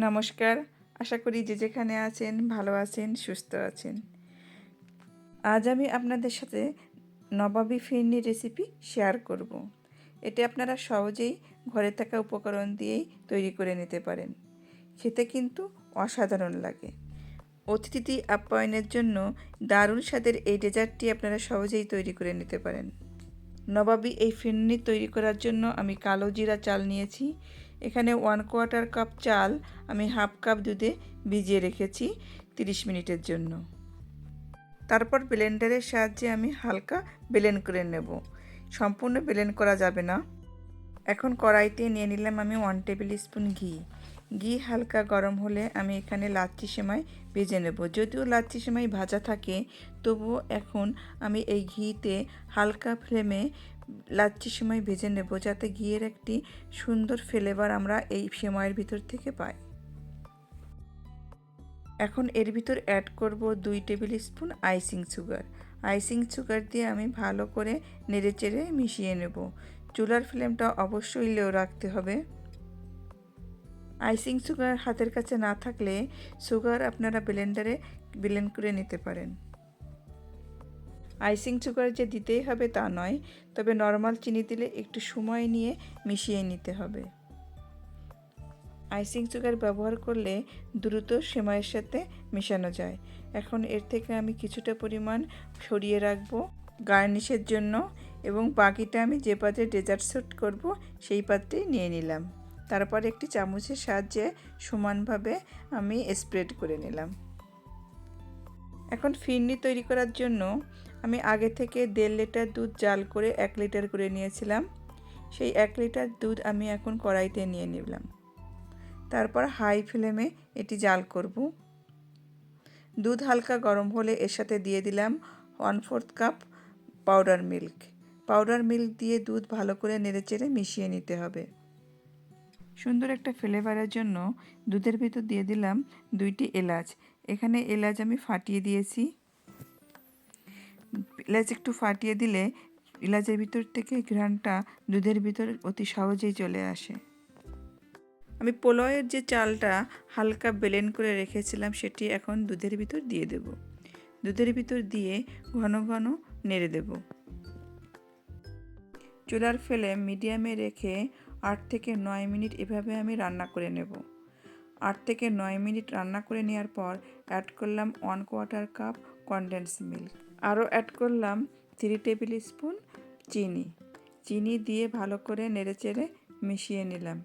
নমস্কার। আশা করি যে যেখানে আছেন, ভালো আছেন, সুস্থ আছেন। আজ আমি আপনাদের সাথে নবাবি ফিরনি রেসিপি শেয়ার করব। এটি আপনারা সহজেই ঘরে থাকা উপকরণ দিয়েই তৈরি করে নিতে পারেন। খেতে কিন্তু অসাধারণ লাগে। অতিথি আপ্যায়নের জন্য দারুণ স্বাদের এই ডেজার্টটি আপনারা সহজেই তৈরি করে নিতে পারেন। নবাবি এই ফিরনি তৈরি করার জন্য আমি কালো জিরা চাল নিয়েছি এখানে ওয়ান কোয়ার্টার কাপ চাল আমি হাফ কাপ দুধে ভিজিয়ে রেখেছি 30 মিনিটের জন্য। তারপর ব্লেন্ডারের সাহায্যে আমি হালকা ব্লেন্ড করে নেব। সম্পূর্ণ ব্লেন্ড করা যাবে না। এখন কড়াইতে নিয়ে নিলাম আমি ওয়ান টেবিল স্পুন ঘি। ঘি হালকা গরম হলে আমি এখানে লাচ্ছি সেমাই ভেজে নেব। যদিও লাচ্ছি সেমাই ভাজা থাকে, তবুও এখন আমি এই ঘিতে হালকা ফ্লেমে লাচ্ছি সেমাই ভেজে নেব যাতে ঘিয়ের একটি সুন্দর ফ্লেভার আমরা এই সেমাইয়ের ভিতর থেকে পাই। এখন এর ভিতর অ্যাড করব দুই tablespoon icing sugar icing sugar দিয়ে আমি ভালো করে নেড়ে চেড়ে মিশিয়ে নেব। চুলার ফ্লেমটা অবশ্যই লো রাখতে হবে। আইসিং সুগার হাতের কাছে না থাকলে সুগার আপনারা ব্লেন্ডারে ব্লেন্ড করে নিতে পারেন। আইসিং সুগার যে দিতেই হবে তা নয়, তবে নর্মাল চিনি দিলে একটু সময় নিয়ে মিশিয়ে নিতে হবে। আইসিং সুগার ব্যবহার করলে দ্রুত সেমাইয়ের সাথে মেশানো যায়। এখন এর থেকে আমি কিছুটা পরিমাণ সরিয়ে রাখব গার্নিশের জন্য এবং বাকিটা আমি যে পাত্রে ডেজার্ট সেট করব সেই পাত্রেই নিয়ে নিলাম। তারপর একটি চামচের সাহায্যে সমানভাবে আমি স্প্রেড করে নিলাম। এখন ফিরনি তৈরি করার জন্য আমি আগে থেকে দেড় লিটার দুধ জাল করে এক লিটার করে নিয়েছিলাম। সেই এক লিটার দুধ আমি এখন কড়াইতে নিয়ে নিলাম। তারপর হাই ফ্লেমে এটি জাল করব। দুধ হালকা গরম হলে এর সাথে দিয়ে দিলাম one fourth cup powder milk. Powder milk দিয়ে দুধ ভালো করে নেড়েচেড়ে মিশিয়ে নিতে হবে। সুন্দর একটা ফ্লেভারের জন্য দুধের ভিতর দিয়ে দিলাম দুইটি এলাচ। এখানে এলাচ আমি ফাটিয়ে দিয়েছি। এলাচ একটু ফাটিয়ে দিলে এলাচের ভিতর থেকে ঘ্রাণটা দুধের ভিতর অতি সহজেই চলে আসে। আমি পোলয়ের যে চালটা হালকা বেলেন করে রেখেছিলাম, সেটি এখন দুধের ভিতর দিয়ে দেব। দুধের ভিতর দিয়ে ঘন ঘন নেড়ে দেব। চুলার ফেলে মিডিয়ামে রেখে আট থেকে নয় মিনিট এভাবে আমি রান্না করে নেব। আট থেকে নয় মিনিট রান্না করে নেওয়ার পর অ্যাড করলাম one quarter cup condense milk আরও অ্যাড করলাম থ্রি টেবিল স্পুন চিনি। চিনি দিয়ে ভালো করে নেড়েচেড়ে মিশিয়ে নিলাম।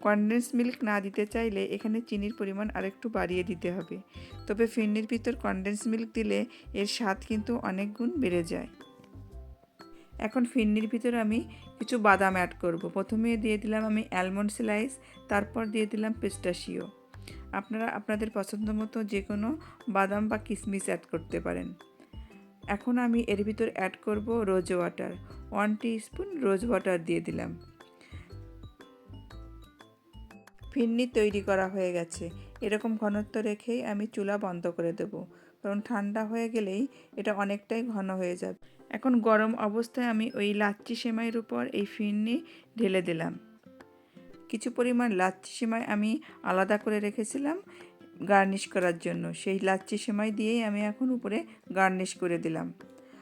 কনডেন্স মিল্ক না দিতে চাইলে এখানে চিনির পরিমাণ আরেকটু বাড়িয়ে দিতে হবে। তবে ফিরনির ভিতর কনডেন্স মিল্ক দিলে এর স্বাদ কিন্তু অনেক গুণ বেড়ে যায়। এখন ফিরনির ভিতর আমি কিছু বাদাম অ্যাড করব। প্রথমে দিয়ে দিলাম আমি অ্যালমন্ড স্লাইস তারপর দিয়ে দিলাম পেস্টাশিও আপনারা, আপনাদের পছন্দ মতো যে কোনো বাদাম বা কিশমিশ অ্যাড করতে পারেন। এখন আমি এর ভিতর অ্যাড করব rose water one spoon rose water দিয়ে দিলাম। ফিন্নি তৈরি করা হয়ে গেছে। এরকম ঘনত্ব রেখেই আমি চুলা বন্ধ করে দেব, কারণ ঠান্ডা হয়ে গেলেই এটা অনেকটাই ঘন হয়ে যাবে। এখন গরম অবস্থায় আমি ওই লাচ্ছি সেমাইয়ের উপর এই ফিন্নি ঢেলে দিলাম। কিছু পরিমাণ লাচ্ছি সেমাই আমি আলাদা করে রেখেছিলাম। গার্নিশ করার জন্য। সেই লাচ্ছি সেমাই দিয়েই আমি এখন উপরে গার্নিশ করে দিলাম।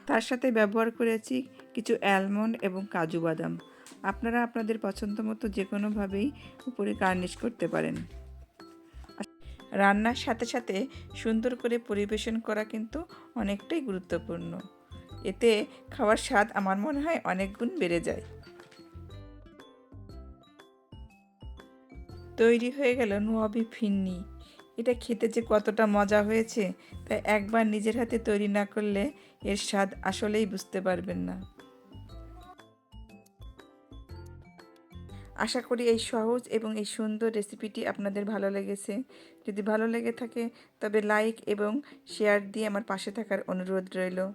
তার সাথে ব্যবহার করেছি কিছু অ্যালমন্ড এবং কাজু বাদাম। আপনারা আপনাদের পছন্দ মতো যে কোনোভাবেই উপরে গার্নিশ করতে পারেন। রান্নার সাথে সাথে সুন্দর করে পরিবেশন করা কিন্তু অনেকটাই গুরুত্বপূর্ণ। এতে খাওয়ার স্বাদ আমার মনে হয় অনেক গুণ বেড়ে যায়। তৈরি হয়ে গেল নোয়াবি ফিন্নি। এটা খেতে যে কতটা মজা হয়েছে তাই একবার নিজের হাতে তৈরি না করলে এর স্বাদ আসলেই বুঝতে পারবেন না। আশা করি এই সহজ এবং এই সুন্দর রেসিপিটি আপনাদের ভালো লেগেছে। যদি ভালো লেগে থাকে, তবে লাইক এবং শেয়ার দিয়ে আমার পাশে থাকার অনুরোধ রইল।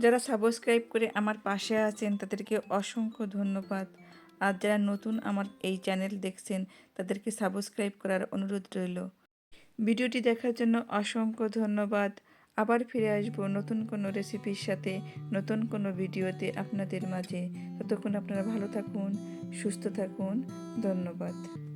যারা সাবস্ক্রাইব করে আমার পাশে আছেন, তাদেরকে অসংখ্য ধন্যবাদ। আর যারা নতুন আমার এই চ্যানেল দেখছেন, তাদেরকে সাবস্ক্রাইব করার অনুরোধ রইল। ভিডিওটি দেখার জন্য অসংখ্য ধন্যবাদ। আবার ফিরে আসব নতুন কোনো রেসিপির সাথে, নতুন কোনো ভিডিওতে আপনাদের মাঝে। ততক্ষণ আপনারা ভালো থাকুন, সুস্থ থাকুন। ধন্যবাদ।